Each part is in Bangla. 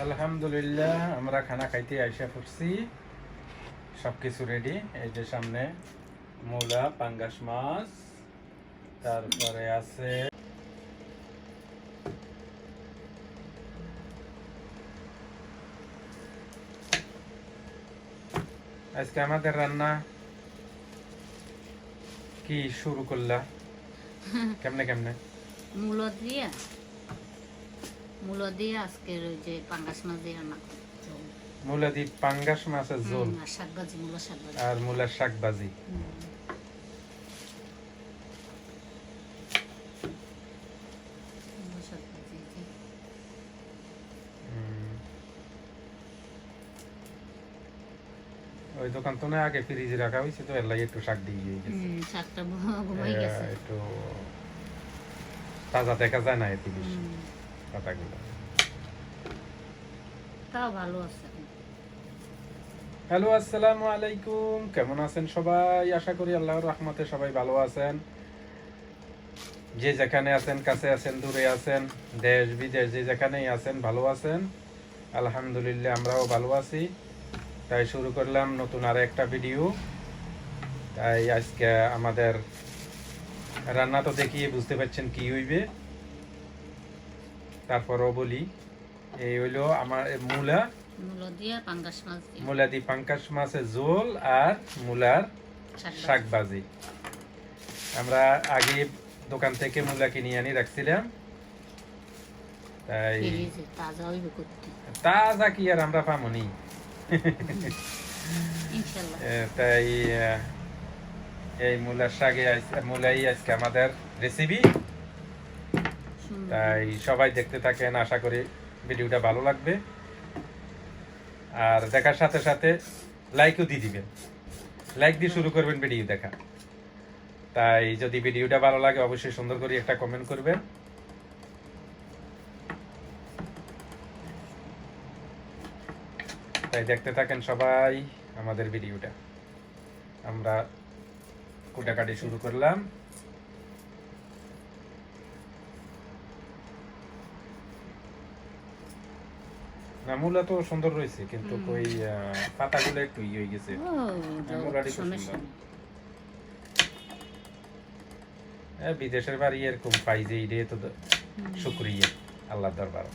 আলহামদুলিল্লাহ আমরা খানা খাইতে আইসা পড়ছি। সব কিছু রেডি এই যে সামনে মূলা পাঙ্গাস মাছ তারপরে আছে আজকে আমাদের রান্না কি শুরু করলা? কেমনে কেমনে? মূলো দিয়ে? মূলো দিয়ে ওই যে পাঙ্গাস মাছ দিয়ে রান্না করব। মূলা দি পাঙ্গাস মাছের ঝোল। আর মূলো মূলার। ওই দোকান তো না আগে ফ্রিজে রাখা হয়েছে তো এর লাগে একটু শাক দিয়ে গেছে। শাকটা ঘুমাই গেছে। একটু তাজা দেখা যায় না এতে বেশি পাতাগুলো। তাও ভালো আছে। হ্যালো আসসালামু আলাইকুম। কেমন আছেন সবাই? আশা করি আল্লাহর রহমতে সবাই ভালো আছেন। যে যেখানে আছেন কাছে আছেন দূরে আছেন দেশ বিদেশ যে যেখানেই আছেন ভালো আছেন? আলহামদুলিল্লাহ আমরাও ভালো আছি। তাই শুরু করলাম নতুন আর একটা ভিডিও। তাই আজকে আমাদের রান্না তো দেখিয়ে বুঝতে পারছেন কি হইবে। তারপরও বলি এই হইল আমার মূলা। মূলো দিয়ে পাঙ্কাশ মাছের ঝোল আর মূলার শাক ভাজি। আমরা আগে দোকান থেকে মূলা কিনে আনি রাখছিলাম। তাই তাজা কি আর আমরা পামনি তাই এই মূলার শাকে মূলাই আজকে আমাদের রেসিপি তাই সবাই দেখতে থাকেন, আশা করি ভিডিওটা ভালো লাগবে। আর দেখার সাথে সাথে লাইকও দিয়ে দিবেন। লাইক দিয়ে শুরু করবেন ভিডিও দেখা। তাই যদি ভিডিওটা ভালো লাগে, অবশ্যই সুন্দর করে একটা কমেন্ট করবেন। তাই দেখতে থাকেন সবাই আমাদের ভিডিওটা আমরা কুটাকাটি শুরু করলাম। না মূলা তো সুন্দর রয়েছে কিন্তু ওই পাতাগুলো একটু ইয়ে হয়ে গেছে। ও, খুব সুন্দর। বিদেশের বাড়ি এরকম পাই যে ইডে তো শুক্রিয়া আল্লাহ দরবার।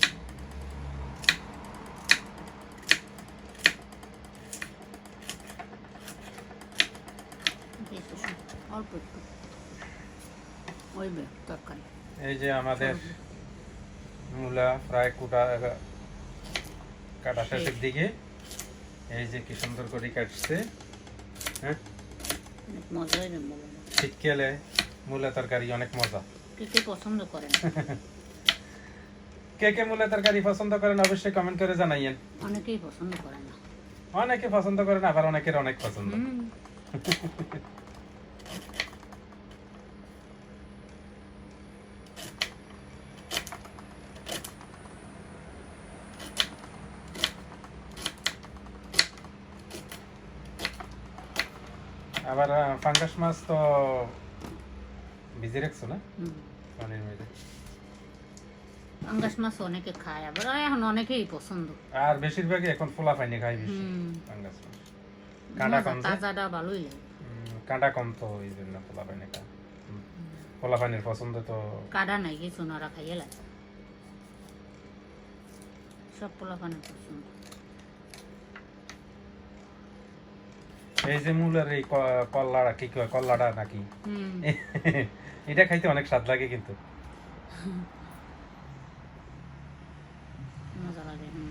এই যে আমাদের মূলা প্রায় কুটা কাটা শেষের দিকে। এই যে কি সুন্দর করে কাটছে। হ্যাঁ? শীতকালে মূলা তরকারি অনেক মজা। কে কে পছন্দ করেন? কে কে মূলা তরকারি পছন্দ করেন অবশ্যই কমেন্ট করে জানাইয়েন। অনেকেই পছন্দ করেন না। অনেকে পছন্দ করেন আবার অনেকের অনেক পছন্দ। আবার ফাঙ্গাস মাছ তো ভিজে রাখছো না। পানির মধ্যে। পাঙ্গাস মাছ অনেকে খায় আবার এখন অনেকেই পছন্দ। আর বেশিরভাগই এখন ফোলা পাইনি খায় বেশি ফাঙ্গাস মাছ। কাঁটা কম? তাজাটা ভালোই লাগে। কাঁটা কম তো ওই জন্য ফোলা পাইনি খায়। ফোলা পানির পছন্দ তো। কাটা নাই কিছু নরা খাইয়ে লাগে। সব পোলা পানের পছন্দ। এই যে মূলের এই ক- কল্লাটা কি কয় কল্লাটা নাকি? এটা খাইতে অনেক স্বাদ লাগে কিন্তু। মজা লাগে হুম।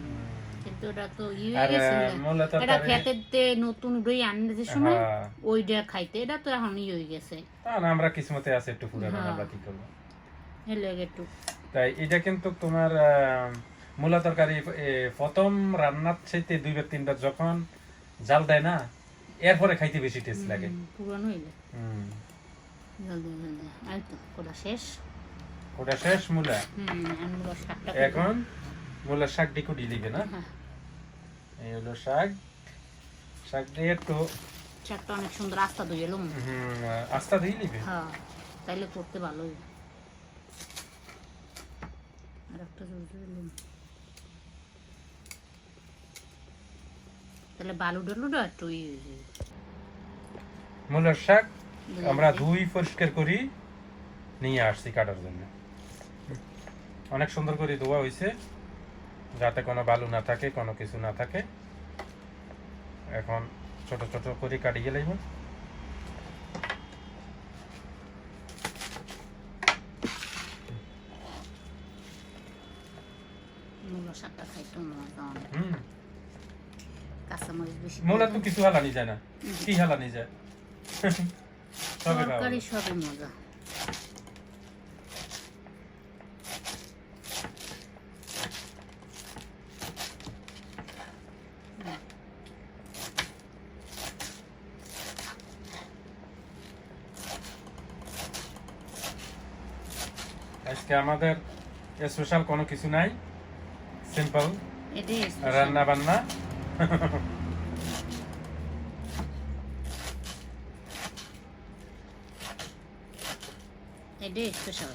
কিন্তু এটা তো আর মূলা এটা তরকারি খেতে নতুন উড়ে আনতে সময়। ওইটা খাইতে এটা তো এখন ইয়ে হয়ে গেছে। না আমরা কিসমতে আছে একটু পুরানো হ্যাঁ। আমরা কি করব? হেলে একটু। তাই এটা কিন্তু তোমার মূলা তরকারি প্রথম রান্নার চাইতে দুইবার তিনবার যখন জাল দেয় না এরপরে খাইতে বেশি টেস্ট লাগে। পুরানো হইলে। হুম। জলদি জলদি এই তো কোটা শেষ। শেষ মূলা? হুম আনগুলো শাকটা এখন মূলার শাক দিবে না? হ্যাঁ। এই হলো শাক। শাক দিয়ে একটু শাকটা অনেক সুন্দর আস্তা হুম, আস্তা নিবে? হ্যাঁ তাইলে করতে ভালোই আর একটা জল দিয়ে তাহলে বালু ডালুটা একটু। মূলের শাক আমরা ধুই পরিষ্কার করি নিয়ে আসছি কাটার জন্য। অনেক সুন্দর করে ধোয়া হয়েছে যাতে কোনো বালু না থাকে কোনো কিছু না থাকে। এখন ছোট ছোট করে কাটিয়ে লাগব মূলো শাকটা খাইতে মজা অনেক হুম কাঁচামরিচ বেশি মূলা তো দিলে কিছু হালানি যায় না। কি হালানি যায়? সবে তরকারি। মজা। আজকে আমাদের স্পেশাল কোনো কিছু নাই। সিম্পল রান্না বান্না। স্পেশাল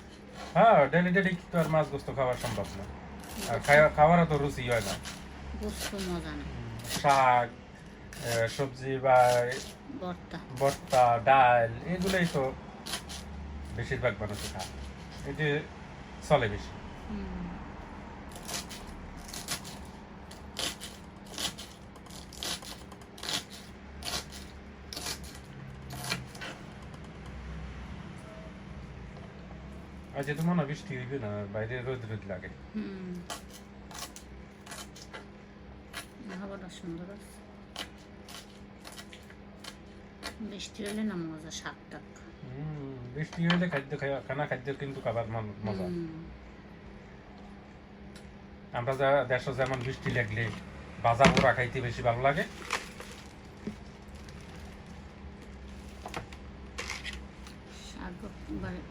হ্যাঁ ডেলি ডেলি তো আর মাছ গোস্ত খাওয়া সম্ভব না। আর খাওয়া- খাওয়ারও তো রুচি হয় না। বুঝতে মজা না। শাক সবজি বা ভর্তা। ডাল এগুলোই তো বেশিরভাগ মানুষ খায়। এটি চলে বেশি। আর যেহেতু মনে বৃষ্টি হইবে না বাইরে রোদ রোদ লাগে হুম হাওয়াটা সুন্দর আছে বৃষ্টি হলে না মজা শাক টাক হুম, বৃষ্টি হইলে খাদ্য খাওয়া খানা খাদ্য কিন্তু খাবার মন- মজা আমরা যা দেশে যেমন বৃষ্টি লাগলে ভাজা পোড়া খাইতে বেশি ভালো লাগে শাক বাড়ি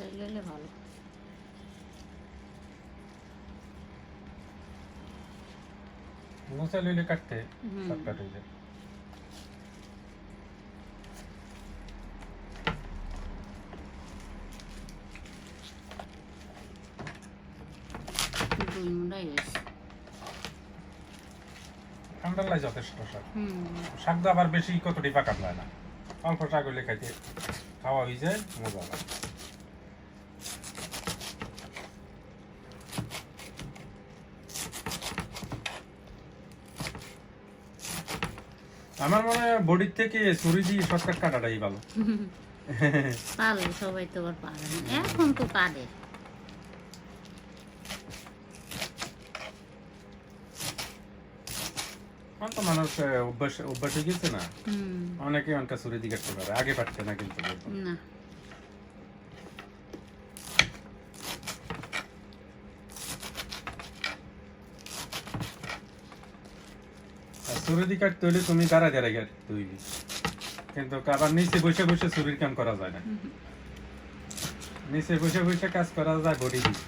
গুছাই গেলে ভালো। লইলে কাটতে হুম। সব কাট হয়ে যায় লাই যথেষ্ট শাক। হুম। শাক আবার বেশি কতটি পাকাত লাগে না। অল্প শাক হইলে খাইতে খাওয়া হয়ে যায় মজা লাগে আমার মনে হয় বডির থেকে ছুরি দিয়ে শর্টকাট কাটাটাই ভালো। পারলে সবাই তো পারে না। এখন তো পারে। এখন তো মানুষ অভ্যাস অভ্যাস হয়ে গেছে না। অনেকে অনেকটা ছুরি দিয়ে কাটতে পারে আগে পারছে না কিন্তু। না। ছুরি দিয়ে কাটতে হলে তুমি দাঁড়া দাঁড়াই কাটতে হইবে কিন্তু আবার নিচে বসে বসে ছুরির কাম করা যায় না। নিচে বসে বসে কাজ করা যায় বডি দিয়ে।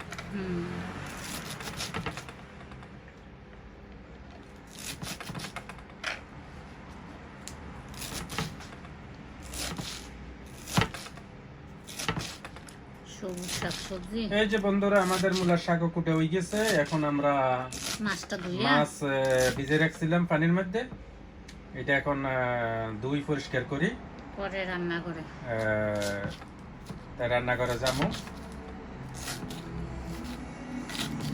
শাক এই যে বন্ধুরা আমাদের মূলার শাকও কুটে হয়ে গেছে। এখন আমরা মাছটা ধুইয়া? মাছ ভিজে রাখছিলাম পানির মধ্যে। এটা এখন দুই পরিষ্কার করি। পরে রান্না করে। রান্না করে যাব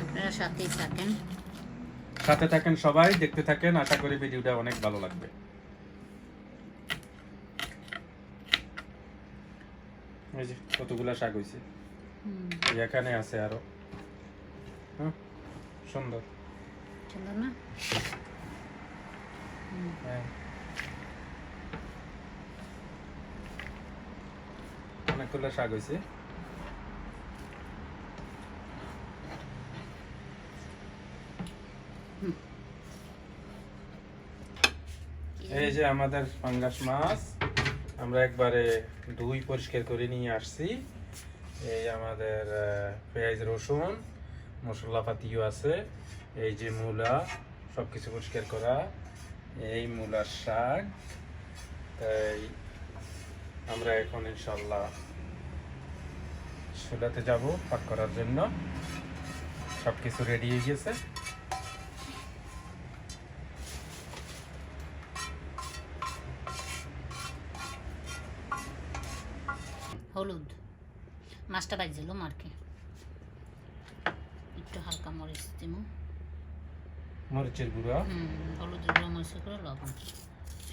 আপনারা সাথেই থাকেন। সাথে থাকেন সবাই দেখতে থাকেন। আশা করি ভিডিওটা অনেক ভালো লাগবে। এই যে কতগুলা শাক হয়েছে এখানে আছে আরও। সুন্দর। সুন্দর না। অনেকগুলো শাক হয়েছে এই যে আমাদের পাঙ্গাস মাছ আমরা একবারে ধুই পরিষ্কার করে নিয়ে আসছি এই আমাদের পেঁয়াজ রসুন মশলাপাতিও আছে এই যে মূলা সব কিছু পরিষ্কার করা। এই মূলার শাক। তাই আমরা এখন ইনশাল্লাহ চুলাতে যাব পাক করার জন্য। সব কিছু রেডি হয়ে গেছে। হলুদ। মাছটা বাজছিল মারকে। একটু হালকা মরিচ দিব মরিচের গুঁড়া। লবণ।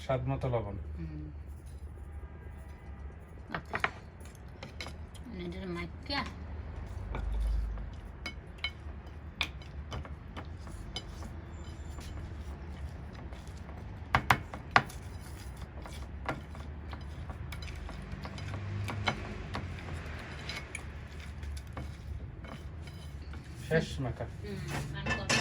স্বাদ মতো লবণ। আচ্ছা। মাইকা শেষ মাখা হুম রান করো।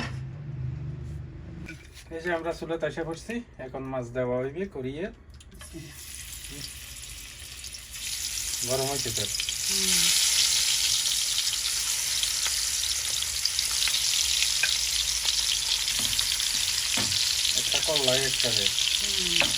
যে আমরা চুলে এসে পড়ছি এখন মাছ দেওয়া হইবে করিয়ে। গরম হয়েছে তার একটা কল্লাই একটা রে হুম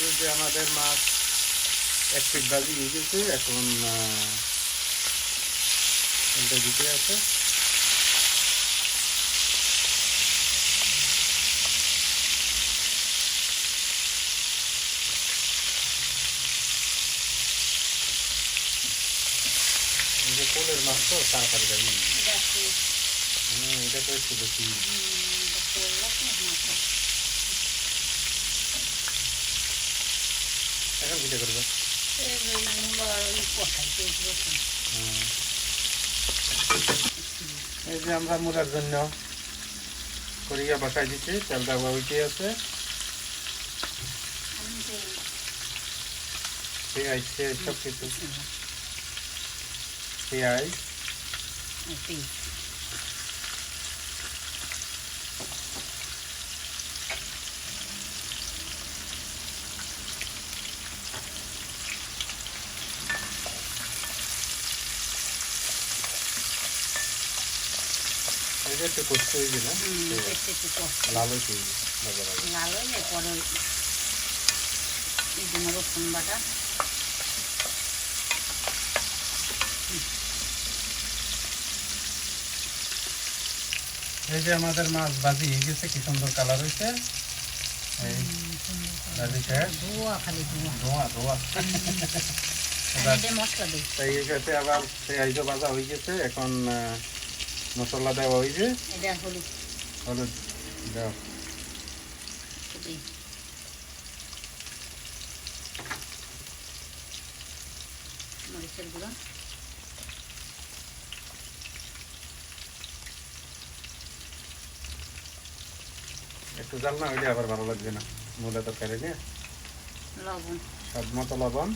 এই যে আমাদের মাছ পিট ভাজি হয়ে গেছে এখন এটা দিতে আছে। কোলের মাছ তো তাড়াতাড়ি এটা হুম, এটা তো একটু বেশি এখন ভিডিও করবে। এই যে আমরা মুড়ার জন্য করিয়া বসাই দিচ্ছি তেল দেওয়া উঠে আছে। পেঁয়াজ পেঁয়াজ সব কিছু পেঁয়াজ। এটা একটু কষ্ট হয়ে গেল লাল লাল পরে এই জন্য রসুন বাটা এই যে আমাদের মাছ বাজি হয়ে গেছে কি সুন্দর কালার হয়েছে। এই ভাজি শেষ ধোয়া খালি ধোয়া। ধোয়া ধোয়া। আর এটা মশলা দিই। তাই এই সাথে আবার পেঁয়াজও ভাজা হয়ে গেছে। এখন মশলা দেওয়া হয়েছে এটা হলুদ। হলুদ দাও দিই মরিচের গুঁড়ো। একটু জাল না হইলে আবার ভালো লাগবে না। মূলা তরকারি নিয়ে লবণ। স্বাদ মতো লবণ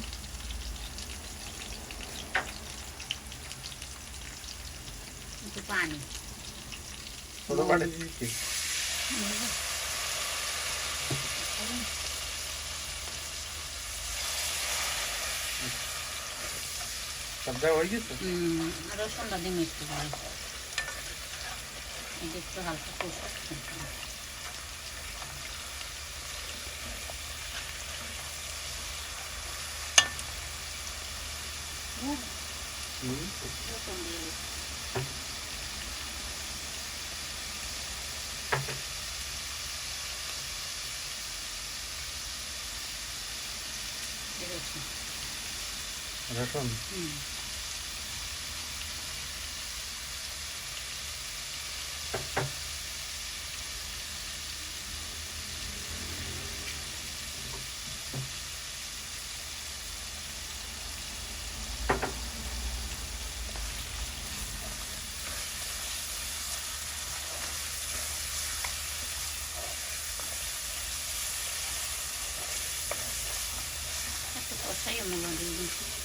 একটু পানি ছোট পাটি দিচ্ছি সব দেওয়া হয়ে গেছে হুম, আর রসুনটা দিয়ে মিষ্টি করে এটা একটু হালকা কষা হুম। রসুন Karakan. Hmm. Saya melonjak.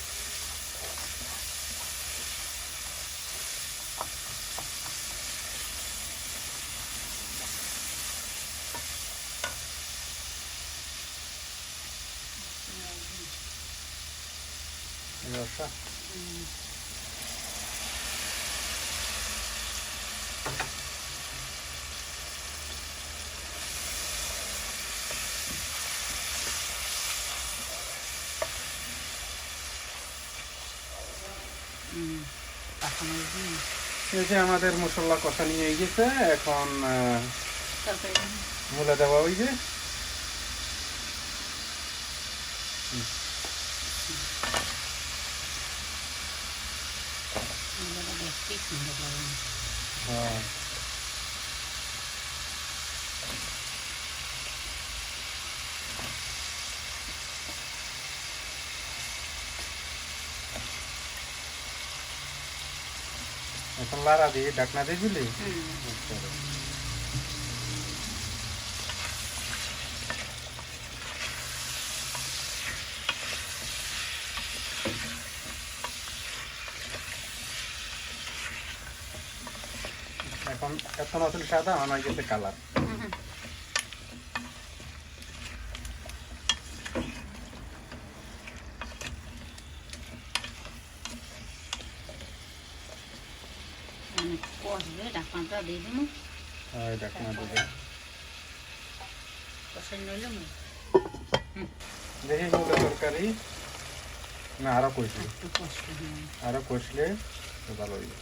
দিই এই যে আমাদের মশলা কষা নিয়ে গেছে এখন মূলা দেওয়া ওই যে মূলাটা দেখতেই সুন্দর লাগে হ্যাঁ। এখন লাড়া দিয়ে ডাকনা দিয়ে দিলি? এখন এখন আসলে সাদা আমার গেছে কালার হুম। অনেক কষবে ঢাকনাটা দিয়ে দেবো ডাকনা দিয়ে কষাই নইলে মুখ দেখি তরকারি না আরও কষলি। হ্যাঁ ভালো হইবে।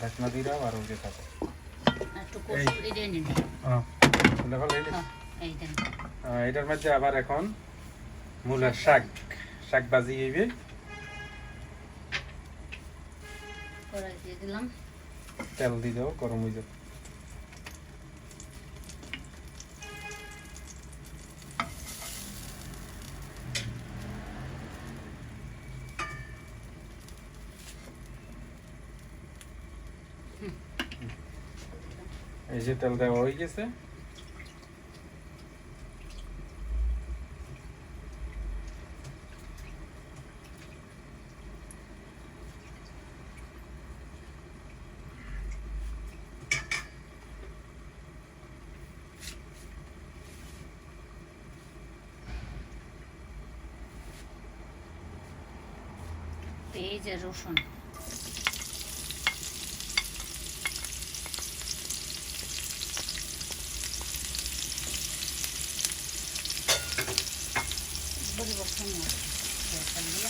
ডাকনা দিয়ে দাও আর ওকে থাকো হ্যাঁ, এই দেন। আহ, এটার মধ্যে আবার এখন মূলার শাক। শাক ভাজি হইবে। কড়াই দিয়ে দিলাম। তেল দিয়ে দাও গরম হয়ে যাবে। এই যে তেল দেওয়া হয়ে গেছে এই যে রসুন বড়ি বসুন দিয়ে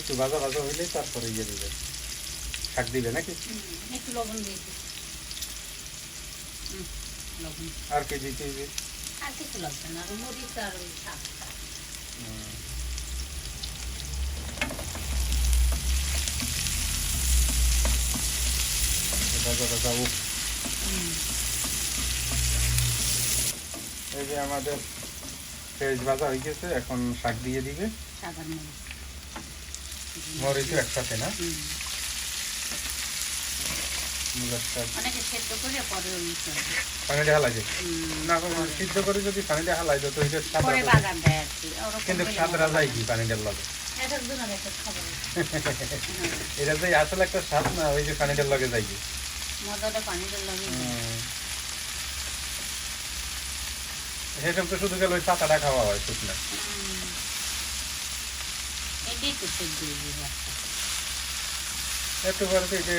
একটু ভাজা ভাজা হইলে তারপরে ইয়ে দিবে। শাক দিবে নাকি? একটু লবণ দিয়ে আর কি দিতে হইবে আর কিছু লাগবে না মরিচ আর ওই ভাজা ভাজা উপ এই যে আমাদের পেঁয়াজ ভাজা হয়ে গেছে এখন শাক দিয়ে দিবে। মরিচ। মরিচও একসাথে না? হুম, মূলার শাক অনেকে সেদ্ধ করে পরে ওই করবে। পানিটা হালাই না সিদ্ধ করে যদি পানিটা হালাই যেত এটা স্বাদ পরে আসে। বাগান দেয় আর কি ওরকম কিন্তু হলে যায় লাগে। এটা যে আসলে একটা স্বাদ না ওই যে পানিটার লগে কি? তো শুধু গেলে ওই পাতাটা খাওয়া হয় শুকনা। তো সেদ্ধ হয়ে যাবে একটু। পরে এটা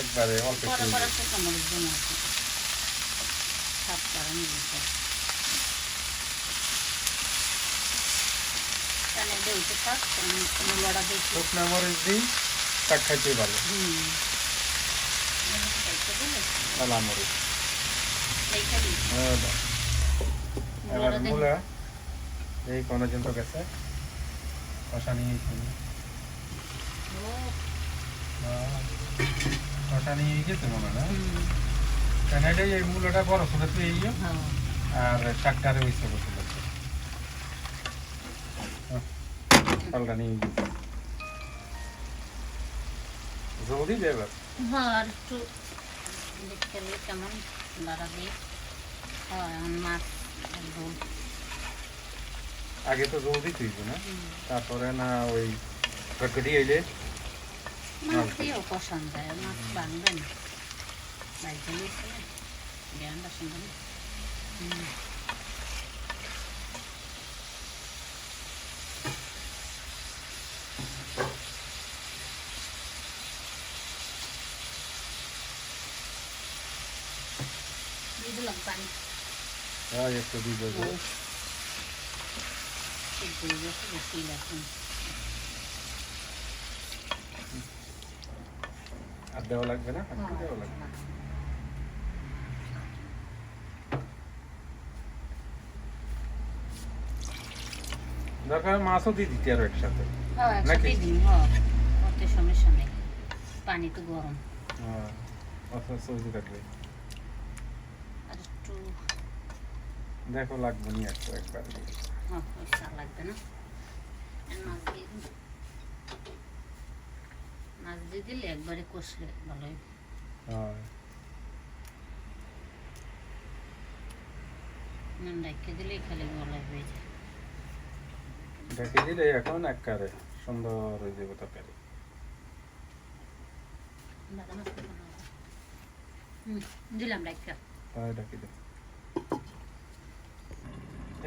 একবারে অল্প পরে একটু পরে সাত দেউতে থাক শুকনা মরিচ দিই শাক ভালো। হুম। কালা মরিচ। এইটা হ্যাঁ, এবার মূলা এই কোনো জন্য গেছে। কষা নিয়ে ও কষা নিয়ে গেছে মনে হয় কেন এটা এই মূলাটা বড় ছোট তো এই আর শাকটারে ওই ছোট ছোট পাল্টা নিয়ে গেছে জলদি দে হ্যাঁ আর একটু দেখতে কেমন দাঁড়া দিয়ে হয় মাছ আগে তো জলদি তুইব না। তারপরে না ওই কটকটি আইলে মাছ দিয়েও কষান যায় মাছ জ্ঞান পানি হ্যাঁ একটু দিয়ে দেবো সিদ্ধ হয়ে গেছে বেশি লাগবে না। আর দেওয়া লাগবে না? দেওয়া লাগবে? দরকার মাছও দিয়ে দিতে আরও একসাথে। হ্যাঁ নাকি? সমস্যা নেই পানি তো গরম। হ্যাঁ, অত সবজি কাটবে দেখো লাগবে নি একটু একবার। চা লাগবে মাছ দিলে দিলেই খালি দিলে এখন একবারে সুন্দর হয়ে যাবে তরকারি দিলাম। ডাইকা হ্যাঁ ঢেকে দে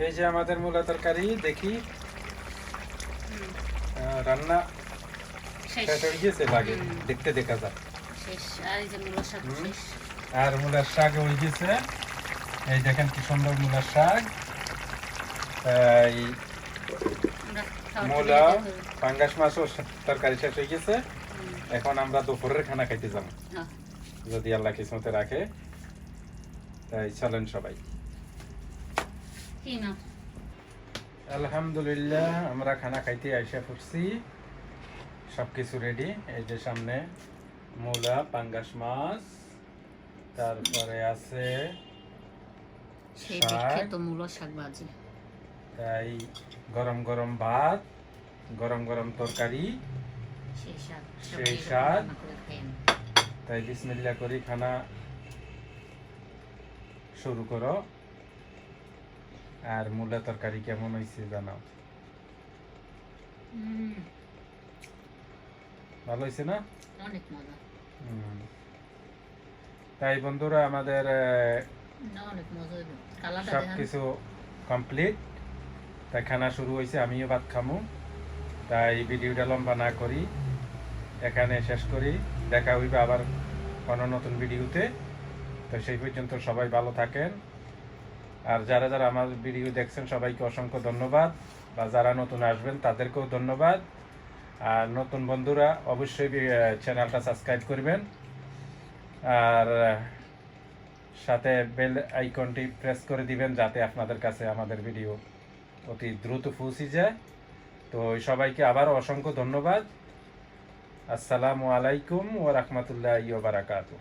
এই যে আমাদের মূলা তরকারি দেখি। রান্না শেষ। হয়ে গেছে লাগে। দেখতে দেখা যায় আর মূলার শাক হয়ে গেছে এই দেখেন কি সুন্দর মূলার শাক। এই মূলা। পাঙ্গাস মাছও তরকারি শেষ হয়ে গেছে এখন আমরা দুপুরের খানা খাইতে যাব। হ্যাঁ। যদি আল্লাহ কিসমতে রাখে। তাই চলেন সবাই। আলহামদুলিল্লাহ আমরা খানা খাইতে আইসা পড়ছি। সব কিছু রেডি এই যে সামনে মূলা পাঙ্গাস মাছ তারপরে আছে তাই গরম গরম ভাত গরম গরম তরকারি সেই আমি। তাই বিসমিল্লা করি খানা শুরু করো। আর মূলা তরকারি কেমন হয়েছে জানাও? ভালো হয়েছে না? অনেক মজা। তাই বন্ধুরা আমাদের সব কিছু কমপ্লিট। তাই খানা শুরু হয়েছে আমিও ভাত খামু। তাই ভিডিওটা লম্বা না করি এখানে শেষ করি। দেখা হইবে আবার কোনো নতুন ভিডিওতে। তো সেই পর্যন্ত সবাই ভালো থাকেন। আর যারা যারা আমার ভিডিও দেখছেন, সবাইকে অসংখ্য ধন্যবাদ। বা যারা নতুন আসবেন, তাদেরকেও ধন্যবাদ। আর নতুন বন্ধুরা, অবশ্যই চ্যানেলটা সাবস্ক্রাইব করবেন। আর সাথে বেল আইকনটি প্রেস করে দিবেন, যাতে আপনাদের কাছে আমাদের ভিডিও অতি দ্রুত পৌঁছে যায়। তো সবাইকে আবার অসংখ্য ধন্যবাদ। আসসালামু আলাইকুম ও রহমতুল্লাহ বারাকাতু।